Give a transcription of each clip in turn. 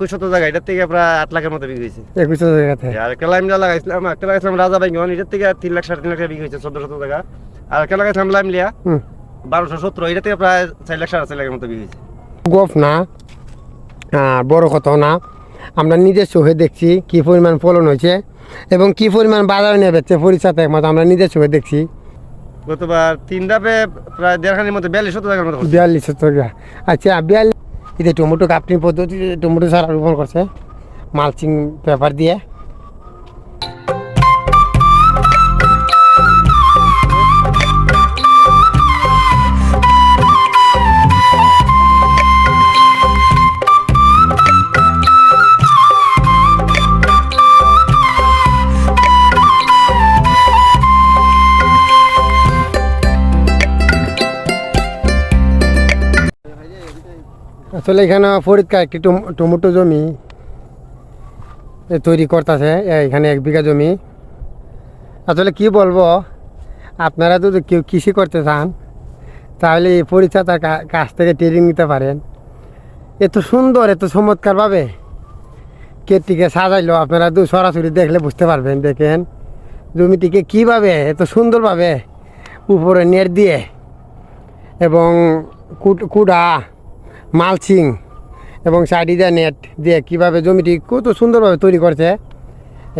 একুশ শত জায়গা এটার থেকে প্রায় আট লাখের মতো বিক্রি হয়েছে। একুশ জায়গাতে? আর একটা লাইম লাগাইছিলাম একটা লাগাইছিলাম রাজা ব্যাংক এটার থেকে তিন লাখ সাড়ে তিন লাখ বিক্রি হয়েছে চোদ্দ শত টাকা আর একটা লাগাইছিলাম লাইম লিয়া হুম। বারোশো সত্তর এটা থেকে প্রায় চার লাখ সাড়ে চার লাখের মতো বিক্রি হয়েছে। গফ না? বড় কথা না। আমরা নিজের চোখে দেখছি কি পরিমাণ ফলন হয়েছে এবং কি পরিমাণ বাজারে নিয়ে বেচছে পরিচাতে একমাত্র আমরা নিজের চোখে দেখছি। গতবার তিন ধাপে প্রায় দেড়খানির মতো বিয়াল্লিশ শত টাকার মতো। বিয়াল্লিশ টাকা আচ্ছা বিয়াল্লিশ এতে টমেটো কাপনি পদ্ধতিতে টমেটো সারা রোপণ করছে মালচিং পেপার দিয়ে। আসলে এখানে ফরিদকা একটি টমেটো জমি তৈরি করতেছে এখানে এক বিঘা জমি। আসলে কি বলব, আপনারা যদি কেউ কৃষি করতে চান, তাহলে এই পরিচাতার কাছ থেকে ট্রেনিং নিতে পারেন। এত সুন্দর, এত চমৎকারভাবে কেটটিকে সাজাইলো, আপনারা দু সরাসরি দেখলে বুঝতে পারবেন, দেখেন। জমিটিকে কীভাবে এত সুন্দরভাবে উপরে নেট দিয়ে এবং কুড়া মালচিং এবং সাইডিদা নেট দিয়ে কীভাবে জমিটি কত সুন্দরভাবে তৈরি করছে,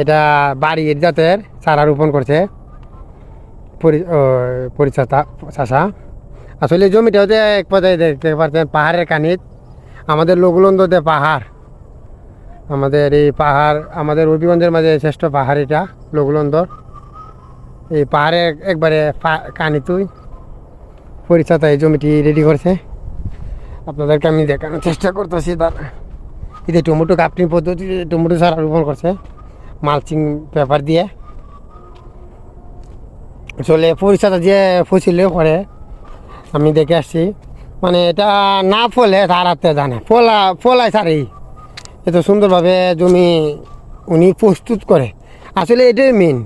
এটা বাড়ির জাতের চারা রোপণ করছে। পরিচাতা চাষা। আসলে জমিটা হচ্ছে এক পর্যায়ে দেখতে পাচ্ছেন, পাহাড়ের কানিত। আমাদের লোকলন্দতে পাহাড়। আমাদের এই পাহাড়, আমাদের রবিগঞ্জের মাঝে শ্রেষ্ঠ পাহাড় এটা, লোকলন্দর। এই পাহাড়ে একবারে কানিতুই। পরিচাতা এই জমিটি রেডি করছে। আপনাদেরকে আমি দেখানোর চেষ্টা করতেছি তার এতে টমেটো কাপনি পদ্ধতিতে টমেটো সারা রোপণ করছে মালচিং পেপার দিয়ে। আসলে পরিচাতা যে ফসিলেও করে, আমি দেখে আসছি। মানে এটা না ফলে তার হাতে জানে, ফলা ফলায় সারেই এত সুন্দরভাবে জমি উনি প্রস্তুত করে। আসলে এটাই মেন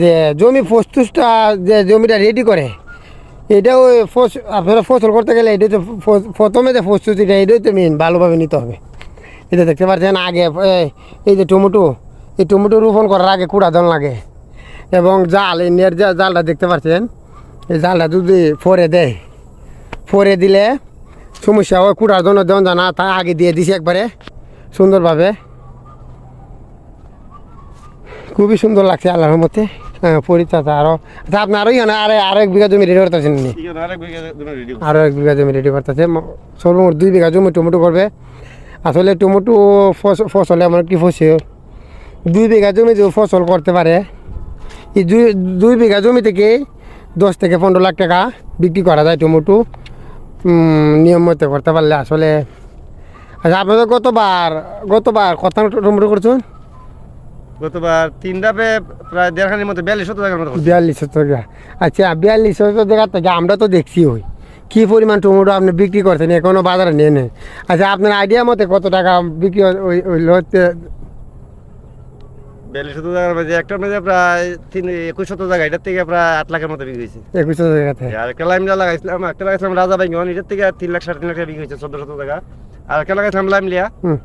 যে জমি প্রস্তুতটা, যে জমিটা রেডি করে এটা ওই আপনারা ফসল করতে গেলে এটা তো প্রথমে যে প্রস্তুতিটা, এটাই তো মেন ভালোভাবে নিতে হবে। এটা দেখতে পাচ্ছেন, আগে এই যে টমেটো, এই টমেটো রোপণ করার আগে কুড়া দল লাগে। এবং জাল এই নেট জালটা দেখতে পাচ্ছেন, এই জালটা যদি ফরে দেয়, ফরে দিলে সমস্যা হয়, কুড়ার জন্য দেন জানা তা আগে দিয়ে দিছি একবারে, সুন্দরভাবে। খুবই সুন্দর লাগছে আল্লাহর মতে আরও আচ্ছা আপনি আরও এখানে আরে আরও এক বিঘা জমি রেডি করতেছেন নি? এক বিঘা জমি রেডি করতেছে। সর্বমোট দুই বিঘা জমি টমেটো করবে। আসলে টমেটো ফস- ফসল এমন একটি ফসল। দুই বিঘা জমি যে ফসল করতে পারে এই দুই দুই বিঘা জমি থেকে দশ থেকে পনেরো লাখ টাকা বিক্রি করা যায় টমেটো। নিয়ম মতো করতে পারলে আসলে আচ্ছা আপনাদের গতবার গতবার কত টমেটো করছেন? গতবার তিন ধাপে প্রায় দেড়খানির মতো বিয়াল্লিশ শত টাকার মতো হচ্ছে। বিয়াল্লিশ টাকা। আচ্ছা বিয়াল্লিশ টাকা থেকে আমরা তো দেখছি ওই। কী পরিমাণ টমেটো আপনি বিক্রি করছেন এখনও বাজারে নিয়ে নেন আচ্ছা আপনার আইডিয়া মতে কত টাকা বিক্রি ওই ওই লোতে বিয়াল্লিশ শত টাকার মধ্যে একটার মধ্যে প্রায় তিন একুশ শত জায়গা এটার থেকে প্রায় আট লাখের মতো বিক্রি হয়েছে। একুশ টাকাতে আর একটা লাইম লাগাইছিলাম একটা লাগাইছিলাম রাজা ব্যাংক এটার থেকে তিন লাখ সাড়ে তিন লাখ বিক্রি হয়েছে চোদ্দ শত টাকা। আর একটা লাগাইছিলাম লাইম লিয়া হুম।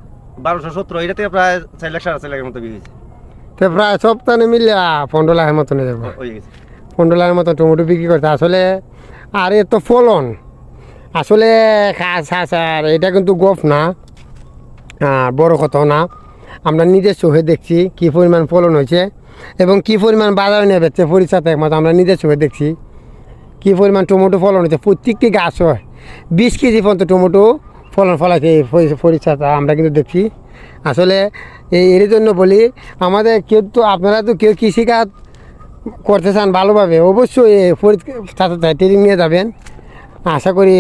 বারোশো সত্তর এটা থেকে প্রায় চার লাখ সাড়ে চার লাখের মতো বিক্রি হয়েছে। তো প্রায় সপ্তাহে মিলে পনেরো লাখের মতো নিয়ে যাব। পনেরো লাখের মতো টমেটো বিক্রি করতে আসলে আর এ তো ফলন। আসলে খাস আর এটা কিন্তু গফ না। বড় কথাও না। আমরা নিজের চোখে দেখছি কী পরিমাণ ফলন হয়েছে এবং কী পরিমাণ বাজারে নিয়ে বেচছে পরিচাতে একমাত্র আমরা নিজের চোখে দেখছি। কী পরিমাণ টমেটো ফলন হয়েছে। প্রত্যেকটি গাছ হয়। বিশ কেজি পর্যন্ত টমেটো ফলন ফলাইছে এই পরিচাতা আমরা কিন্তু দেখছি। আসলে এই এর জন্য বলি আমাদের কেউ তো আপনারা তো কেউ কৃষিকাজ করতে চান ভালোভাবে অবশ্যই এই পরিচালনায় ট্রেনিং নিয়ে যাবেন। আশা করি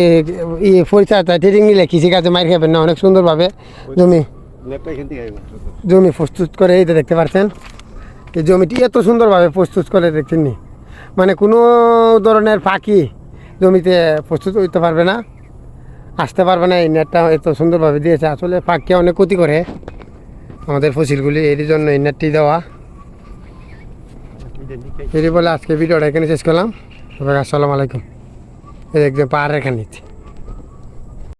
এই পরিচালনায় ট্রেনিং নিলে কৃষিকাজে মার খাবেন না অনেক সুন্দরভাবে জমি। জমি প্রস্তুত করে এই যে দেখতে পাচ্ছেন এই জমিটি এত সুন্দরভাবে প্রস্তুত করে দেখছেন নি মানে কোনো ধরনের পাখি জমিতে প্রস্তুত করতে পারবে না। আসতে পারবে না, এই নেটটা এত সুন্দরভাবে দিয়েছে। আসলে পাককে অনেক ক্ষতি করে আমাদের ফসিলগুলি, এর জন্য এই নেটটি দেওয়া। এরই বলে আজকে ভিডিওটা এখানে শেষ করলাম। আসসালামু আলাইকুম। এই একদম পাহাড়ের খানিতে